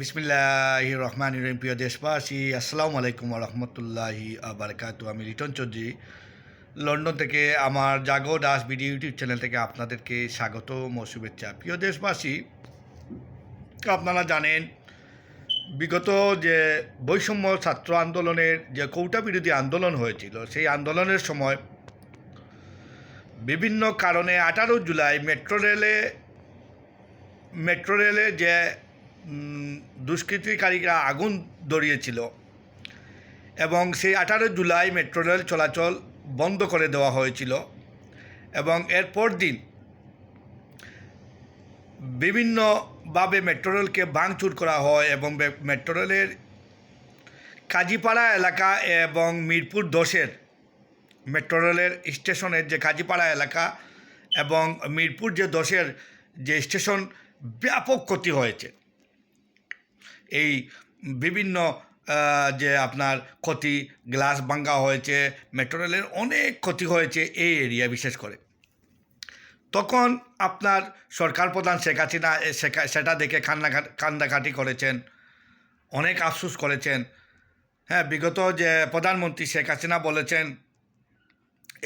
বিসমিল্লাহ রহমান রহিম প্রিয় দেশবাসী, আসসালামু আলাইকুম রহমতুল্লাহি আবরকাতু। আমি রিটন চৌধুরী। লন্ডন থেকে আমার Jago Das video YouTube channel থেকে আপনাদেরকে স্বাগত ও শুভেচ্ছা। প্রিয় দেশবাসী, আপনারা জানেন, বিগত যে বৈষম্য ছাত্র আন্দোলনের যে কৌটা বিরোধী আন্দোলন হয়েছিল, সেই আন্দোলনের সময় বিভিন্ন কারণে আঠারো জুলাই মেট্রো রেলে মেট্রো রেলে যে দুষ্কৃতিকারীরা আগুন ধরিয়েছিল এবং সেই আঠারো জুলাই মেট্রো রেল চলাচল বন্ধ করে দেওয়া হয়েছিল এবং এরপর দিন বিভিন্নভাবে মেট্রো রেলকে ভাঙচুর করা হয় এবং মেট্রো রেলের কাজীপাড়া এলাকা এবং মিরপুর দশের মেট্রো রেলের স্টেশনের যে কাজীপাড়া এলাকা এবং মিরপুর যে দশের যে স্টেশন, ব্যাপক ক্ষতি হয়েছে। এই বিভিন্ন যে আপনার ক্ষতি, গ্লাস ভাঙ্গা হয়েছে মেট্রো রেলের অনেক ক্ষতি হয়েছে এই এরিয়া বিশেষ করে। তখন আপনার সরকার প্রধান শেখ হাসিনা সেটা দেখে কান্না, কান্দাকাটি করেছেন, অনেক আফসুস করেছেন। হ্যাঁ বিগত যে প্রধানমন্ত্রী শেখ হাসিনা বলেছেন,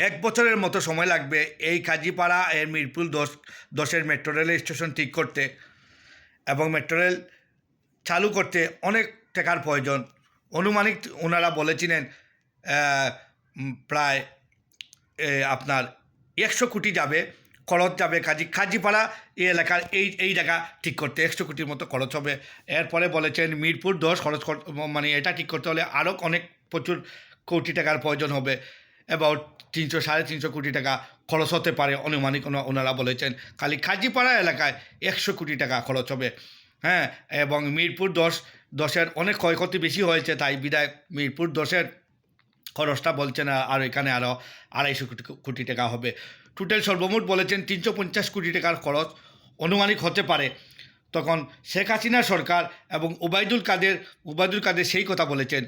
এক বছরের মতো সময় লাগবে এই কাজীপাড়া এর মিরপুর দশ দশের মেট্রো রেল স্টেশন ঠিক করতে এবং মেট্রো রেল চালু করতে অনেক টাকার প্রয়োজন। অনুমানিক ওনারা বলেছিলেন প্রায় আপনার একশো কোটি যাবে, খরচ যাবে কাজী, কাজীপাড়া এই এলাকার এই এই জায়গা ঠিক করতে, একশো কোটির মতো খরচ হবে। এরপরে বলেছেন, মিরপুর দশ খরচ মানে এটা ঠিক করতে হলে আরও অনেক প্রচুর কোটি টাকার প্রয়োজন হবে। অ্যাবাউট তিনশো, সাড়ে তিনশো কোটি টাকা খরচ হতে পারে, অনুমানিক ওনারা বলেছেন। খালি কাজীপাড়া এলাকায় একশো কোটি টাকা খরচ হবে। হ্যাঁ এবং মিরপুর দশ, দশের অনেক ক্ষয়ক্ষতি বেশি হয়েছে, তাই বিদায় মিরপুর দশের খরচটা বলছেন আর- আর এখানে আরও আড়াইশো কোটি টাকা হবে। টোটাল সর্বমোট বলেছেন তিনশো পঞ্চাশ কোটি টাকার খরচ অনুমানিক হতে পারে। তখন শেখ হাসিনা সরকার এবং উবাইদুল কাদের উবাইদুল কাদের সেই কথা বলেছেন।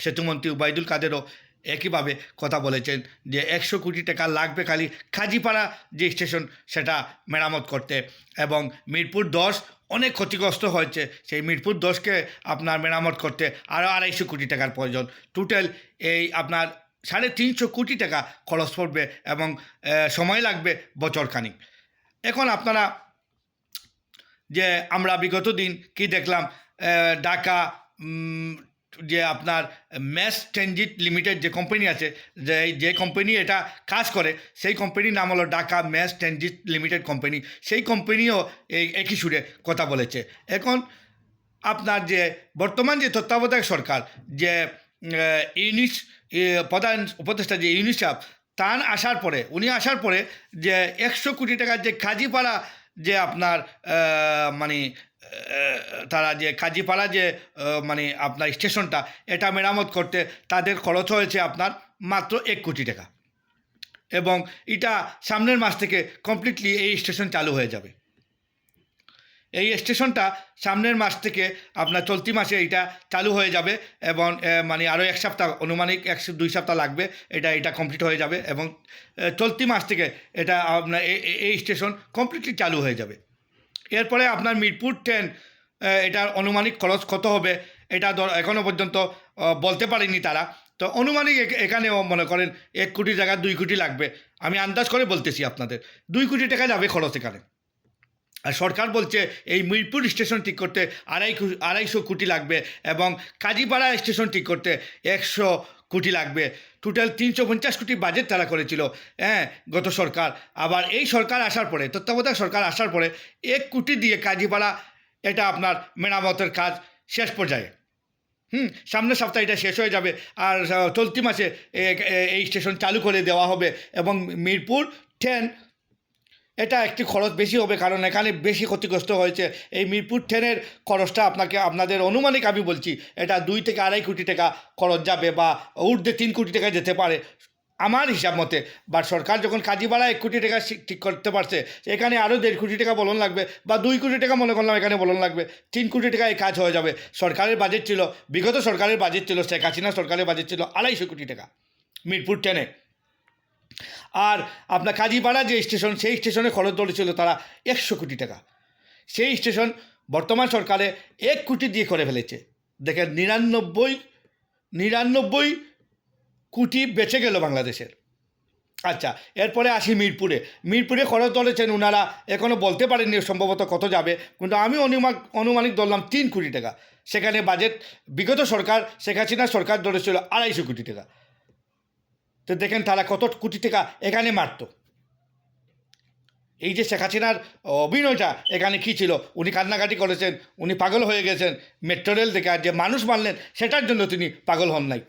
সেতুমন্ত্রী উবাইদুল কাদেরও একইভাবে কথা বলেছেন যে একশো কোটি টাকা লাগবে খালি খাজিপাড়া যে স্টেশন, সেটা মেরামত করতে। এবং মিরপুর দশ অনেক ক্ষতিগ্রস্ত হয়েছে, সেই মিরপুর দশকে আপনার মেরামত করতে আরও আড়াইশো কোটি টাকার প্রয়োজন। টোটাল এই আপনার সাড়ে তিনশো কোটি টাকা খরচ পড়বে এবং সময় লাগবে বছরখানিক এখন আপনারা যে আমরা বিগত দিন কি দেখলাম ঢাকা যে আপনার ম্যাস ট্রানজিট লিমিটেড যে কোম্পানি আছে, যে যে কোম্পানি এটা কাজ করে, সেই কোম্পানির নাম হলো Dhaka mass transit limited company সেই কোম্পানিও এই একই সুরে কথা বলেছে। এখন আপনার যে, বর্তমান যে তত্ত্বাবধায়ক সরকার, যে ইউনিস প্রধান উপদেষ্টা যে ইউনিসেফ, তার আসার পরে, উনি আসার পরে যে একশো কোটি টাকার যে কাজীপাড়া যে আপনার মানে তারা যে কাজীপাড়া যে মানে আপনার স্টেশনটা, এটা মেরামত করতে তাদের খরচ হয়েছে আপনার মাত্র এক কোটি টাকা। এবং এটা সামনের মাস থেকে কমপ্লিটলি এই স্টেশন চালু হয়ে যাবে। এই স্টেশনটা সামনের মাস থেকে আপনার চলতি মাসে এটা চালু হয়ে যাবে এবং মানে আরও এক সপ্তাহ অনুমানিক এক দুই সপ্তাহ লাগবে এটা এটা কমপ্লিট হয়ে যাবে এবং চলতি মাস থেকে এটা আপনার এই স্টেশন কমপ্লিটলি চালু হয়ে যাবে। এরপরে আপনার মিরপুর ট্রেন এটার অনুমানিক খরচ কত হবে এটা এখনও পর্যন্ত বলতে পারেনি তারা। তো অনুমানিক এখ- এখানেও মনে করেন এক কোটি টাকা, দুই কোটি লাগবে। আমি আন্দাজ করে বলতেছি আপনাদের, দুই কোটি টাকা যাবে খরচ এখানে। আর সরকার বলছে এই মিরপুর স্টেশন ঠিক করতে আড়াই আড়াইশো কোটি লাগবে এবং কাজীপাড়া স্টেশন ঠিক করতে একশো কোটি লাগবে। টোটাল তিনশো পঞ্চাশ কোটি বাজেট তারা করেছিল। হ্যাঁ গত সরকার। আবার এই সরকার আসার পরে, তত্ত্বাবধায়ক সরকার আসার পরে এক কোটি দিয়ে কাজীপাড়া এটা আপনার মেরামতের কাজ শেষ পর্যায়ে। হুম, সামনের সপ্তাহে এটা শেষ হয়ে যাবে। আর চলতি মাসে এই স্টেশন চালু করে দেওয়া হবে। এবং মিরপুর ট্রেন এটা একটি খরচ বেশি হবে, কারণ এখানে বেশি ক্ষতিগ্রস্ত হয়েছে। এই মিরপুর ট্রেনের খরচটা আপনাকে, আপনাদের অনুমানিক আমি বলছি, এটা দুই থেকে আড়াই কোটি টাকা খরচ যাবে বা ঊর্ধ্বে তিন কোটি টাকা যেতে পারে, আমার হিসাব মতে। বা সরকার যখন কাজী ভাড়া এক কোটি টাকা ঠিক করতে পারছে, এখানে আরও দেড় কোটি টাকা বলন লাগবে বা দুই কোটি টাকা মনে করলাম এখানে বলন লাগবে, তিন কোটি টাকা এই কাজ হয়ে যাবে। সরকারের বাজেট ছিল, বিগত সরকারের বাজেট ছিল, শেখ হাসিনা সরকারের বাজেট ছিল আড়াইশো কোটি টাকা মিরপুর ট্রেনে। আর আপনার কাজীপাড়া যে স্টেশন, সেই স্টেশনে খরচ ধরেছিল তারা একশো কোটি টাকা। সেই স্টেশন বর্তমান সরকারে এক কোটি দিয়ে করে ফেলেছে। দেখেন, নিরানব্বই নিরানব্বই কোটি বেঁচে গেল বাংলাদেশের। আচ্ছা এরপরে আসি মিরপুরে। মিরপুরে খরচ ধরেছেন ওনারা এখনও বলতে পারেননি সম্ভবত কত যাবে, কিন্তু আমি অনুমান, অনুমানিক ধরলাম তিন কোটি টাকা। সেখানে বাজেট, বিগত সরকার, শেখ হাসিনা সরকার ধরেছিল আড়াইশো কোটি টাকা। তো দেখেন তারা কত কোটি টাকা এখানে মারত। এই যে শেখ হাসিনার অভিনয়টা এখানে কী ছিল? উনি কান্নাকাটি করেছেন, উনি পাগল হয়ে গেছেন। মেট্রো রেল থেকে আর যে মানুষ মারলেন, সেটার জন্য তিনি পাগল হন নাই।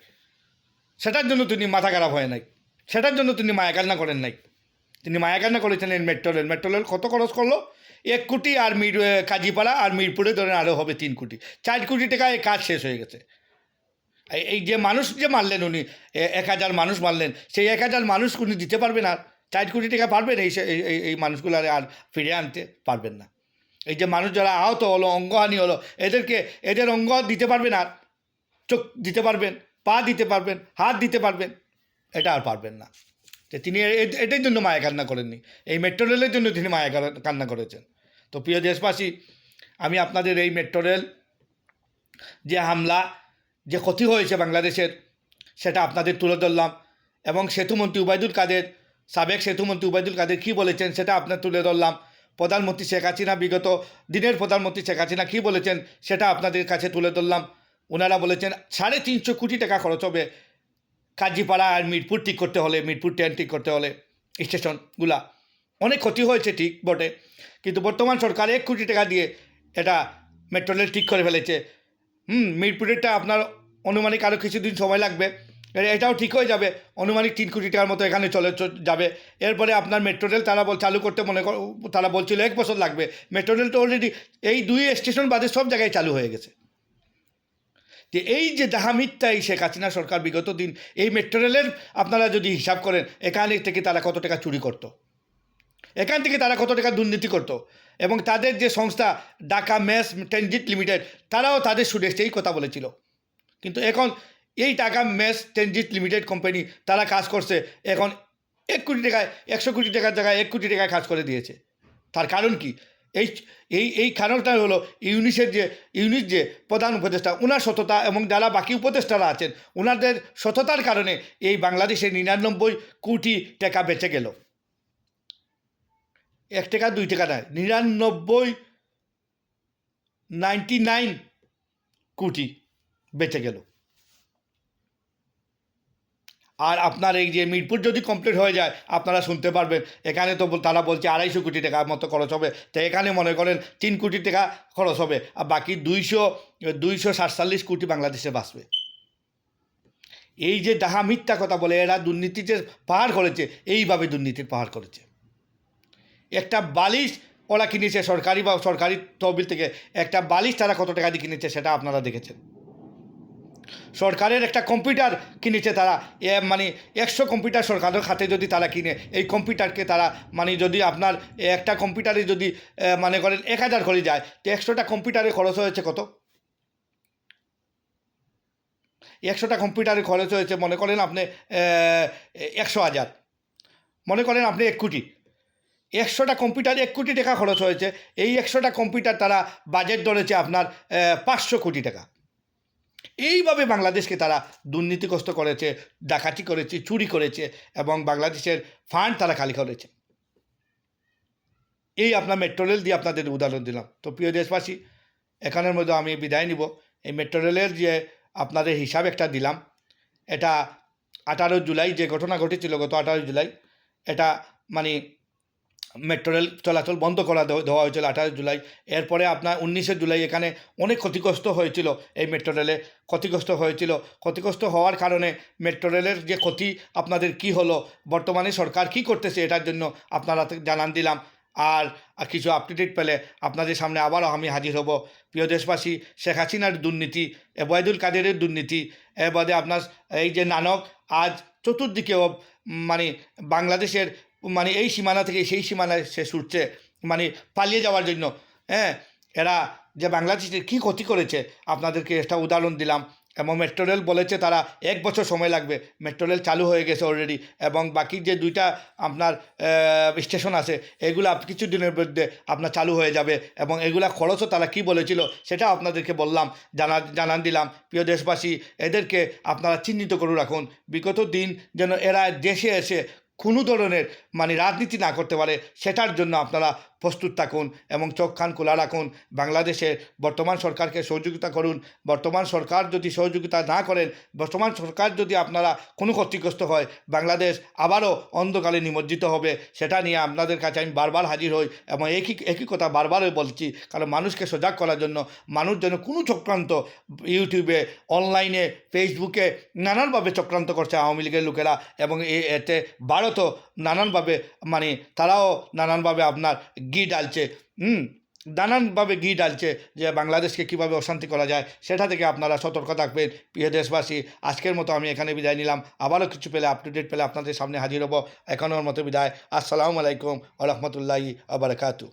সেটার জন্য তিনি মাথা খারাপ হয় নাই। সেটার জন্য তিনি মায়া কান্না করেন নাই। তিনি মায়া কান্না করেছেন এই মেট্রো রেল মেট্রো রেল কত খরচ করল? এক কোটি আর মির কাজীপাড়া আর মিরপুরে ধরেন আরও হবে তিন কোটি। চার কোটি টাকায় কাজ শেষ হয়ে গেছে। এই- যে মানুষ যে মারলেন উনি এক হাজার মানুষ মারলেন, সেই এক হাজার মানুষ উনি দিতে পারবেন আর চার কোটি টাকা পারবেন এই এই- মানুষগুলো আর ফিরে আনতে পারবেন না। এই যে মানুষ যারা আহত হলো, অঙ্গহানি হলো, এদেরকে, এদের অঙ্গ দিতে পারবেন আর চোখ দিতে পারবেন, পা দিতে পারবেন, হাত দিতে পারবেন, এটা আর পারবেন না। তো তিনি এটার জন্য মায়া কান্না করেননি, এই মেট্রো রেলের জন্য তিনি মায়া কান্না করেছেন। তো প্রিয় দেশবাসী, আমি আপনাদের এই মেট্রো রেল যে হামলা যে ক্ষতি হয়েছে বাংলাদেশের, সেটা আপনাদের তুলে ধরলাম। এবং সেতুমন্ত্রী উবায়দুল কাদের, সাবেক সেতুমন্ত্রী উবায়দুল কাদের কী বলেছেন সেটা আপনার তুলে ধরলাম। প্রধানমন্ত্রী শেখ হাসিনা বিগত দিনের প্রধানমন্ত্রী শেখ হাসিনা কী বলেছেন সেটা আপনাদের কাছে তুলে ধরলাম। ওনারা বলেছেন সাড়ে তিনশো কোটি টাকা খরচ হবে কাজীপাড়া আর মিরপুর ঠিক করতে হলে, মিরপুর ট্রেন ঠিক করতে হলে, স্টেশনগুলা। অনেক ক্ষতি হয়েছে ঠিক বটে, কিন্তু বর্তমান সরকার এক কোটি টাকা দিয়ে এটা মেট্রো রেল ঠিক করে ফেলেছে। হুম, মিরপুরেরটা আপনার অনুমানিক আরও কিছুদিন সময় লাগবে। এটাও ঠিক হয়ে যাবে। অনুমানিক তিন কোটি টাকার মতো এখানে চলে যাবে। এরপরে আপনার মেট্রো রেল তারা বল, চালু করতে মনে কর, তারা বলছিল এক বছর লাগবে। মেট্রো রেল তো অলরেডি এই দুই স্টেশন বাদে সব জায়গায় চালু হয়ে গেছে। যে এই যে যাহা মিথ্যা এই শেখ হাসিনা সরকার বিগত দিন, এই মেট্রো রেলের আপনারা যদি হিসাব করেন, এখানে থেকে তারা কত টাকা চুরি করতো? এখান থেকে তারা কত টাকা দুর্নীতি করতো? এবং তাদের যে সংস্থা ঢাকা ম্যাস ট্রানজিট লিমিটেড, তারাও তাদের সুরেশ এই কথা বলেছিল। কিন্তু এখন এই টাকা ম্যাস ট্রানজিট লিমিটেড কোম্পানি, তারা কাজ করছে এখন এক কোটি টাকায়, একশো কোটি টাকার জায়গায় এক কোটি টাকায় কাজ করে দিয়েছে। তার কারণ কি? এই এই এই কারণটা হলো ইউনিসের যে ইউনিট যে প্রধান উপদেষ্টা ওনার সততা এবং যারা বাকি উপদেষ্টারা আছেন ওনাদের সততার কারণে এই বাংলাদেশে নিরানব্বই কোটি টাকা বেঁচে গেল। এক টাকা, দুই টাকা নয়, নিরানব্বই নাইনটি নাইন কোটি বেঁচে গেল। আর আপনার এই যে মিরপুর যদি কমপ্লিট হয়ে যায়, আপনারা শুনতে পারবেন, এখানে তো তারা বলছে আড়াইশো কোটি টাকার মতো খরচ হবে। তো এখানে মনে করেন তিন কোটি টাকা খরচ হবে, আর বাকি দুইশো দুইশো সাতচল্লিশ কোটি বাংলাদেশে বাঁচবে। এই যে ডাহা মিথ্যা কথা বলে, এরা দুর্নীতিতে পাহাড় করেছে, এইভাবে দুর্নীতির পাহাড় করেছে। একটা বালিশ ওরা কিনেছে সরকারি বা সরকারি তহবিল থেকে। একটা বালিশ তারা কত টাকা দিয়ে কিনেছে সেটা আপনারা দেখেছেন। সরকারের একটা কম্পিউটার কিনেছে তারা। এ মানে একশো কম্পিউটার সরকারের খাতে যদি তারা কিনে, এই কম্পিউটারকে তারা মানে যদি আপনার একটা কম্পিউটারে যদি মনে করেন এক হাজার করে যায়, তো একশোটা কম্পিউটারে খরচ হয়েছে কত? একশোটা কম্পিউটারে খরচ হয়েছে, মনে করেন আপনি একশো হাজার। মনে করেন আপনি এক কোটি। একশোটা কম্পিউটার এক কোটি টাকা খরচ হয়েছে। এই একশোটা কম্পিউটার তারা বাজেট ধরেছে আপনার পাঁচশো কোটি টাকা। এইভাবে বাংলাদেশকে তারা দুর্নীতিগ্রস্ত করেছে, ডাকাতি করেছে, চুরি করেছে এবং বাংলাদেশের ফান্ড তারা খালি করেছে। এই আপনার মেট্রো রেল দিয়ে আপনাদের উদাহরণ দিলাম। তো প্রিয় দেশবাসী, এখানের মধ্যে আমি বিদায় নিব। এই মেট্রো রেলের যে আপনাদের হিসাব একটা দিলাম, এটা আঠারো জুলাই যে ঘটনা ঘটেছিল গত আঠারো জুলাই, এটা মানে মেট্রো রেল চলাচল বন্ধ করা দেওয়া হয়েছিল আঠারো জুলাই। এরপরে আপনার উনিশে জুলাই এখানে অনেক ক্ষতিগ্রস্ত হয়েছিল এই মেট্রো রেলে। ক্ষতিগ্রস্ত হয়েছিল। ক্ষতিগ্রস্ত হওয়ার কারণে মেট্রো রেলের যে ক্ষতি, আপনাদের কি হলো? বর্তমানে সরকার কি করতেছে এটার জন্য আপনারা জানান দিলাম। আর কিছু আপডেট পেলে আপনাদের সামনে আবারও আমি হাজির হব। প্রিয় দেশবাসী, শেখ হাসিনার দুর্নীতি, এবায়দুল কাদেরের দুর্নীতি এর বাদে আপনার এই যে নানক, আজ চতুর্দিকেও মানে বাংলাদেশের মানে এই সীমানা থেকে সেই সীমানায় সে ছুটছে মানে পালিয়ে যাওয়ার জন্য। হ্যাঁ এরা যে বাংলাদেশের কী ক্ষতি করেছে, আপনাদেরকে একটা উদাহরণ দিলাম। এবং মেট্রো রেল বলেছে তারা এক বছর সময় লাগবে। মেট্রো রেল চালু হয়ে গেছে অলরেডি এবং বাকি যে দুইটা আপনার স্টেশন আছে, এগুলো কিছু দিনের মধ্যে আপনার চালু হয়ে যাবে। এবং এগুলা খরচও তারা কি বলেছিল সেটা আপনাদেরকে বললাম, জানা, জানান দিলাম। প্রিয় দেশবাসী, এদেরকে আপনারা চিহ্নিত করে রাখুন। বিগত দিন যেন এরা দেশে এসে কোনো ধরনের মানে রাজনীতি না করতে পারে সেটার জন্য আপনারা প্রস্তুত থাকুন এবং চোখ, কান খোলা রাখুন। বাংলাদেশের বর্তমান সরকারকে সহযোগিতা করুন। বর্তমান সরকার যদি সহযোগিতা না করেন, বর্তমান সরকার যদি আপনারা কোনো ক্ষতিগ্রস্ত হয়, বাংলাদেশ আবারও অন্ধকারে নিমজ্জিত হবে। সেটা নিয়ে আপনাদের কাছে আমি বারবার হাজির হই এবং একই একই কথা বারবারই বলছি, কারণ মানুষকে সজাগ করার জন্য, মানুষ যেন কোনো চক্রান্ত ইউটিউবে, অনলাইনে, ফেসবুকে নানানভাবে চক্রান্ত করছে আওয়ামী লীগের লোকেরা এবং এতে ভারতও নানানভাবে মানে তারাও নানানভাবে আপনার ঘি ডালছে হুম, নানানভাবে ঘি ডালছে যে বাংলাদেশকে কীভাবে অশান্তি করা যায় সেটা থেকে আপনারা সতর্ক থাকবেন। প্রিয় দেশবাসী, আজকের মতো আমি এখানে বিদায় নিলাম। আবারও কিছু পেলে আপ টু ডেট পেলে আপনাদের সামনে হাজির হব। এখনোর মতো বিদায়। আসসালামু আলাইকুম আ রহমতুল্লাহি আবরকাতু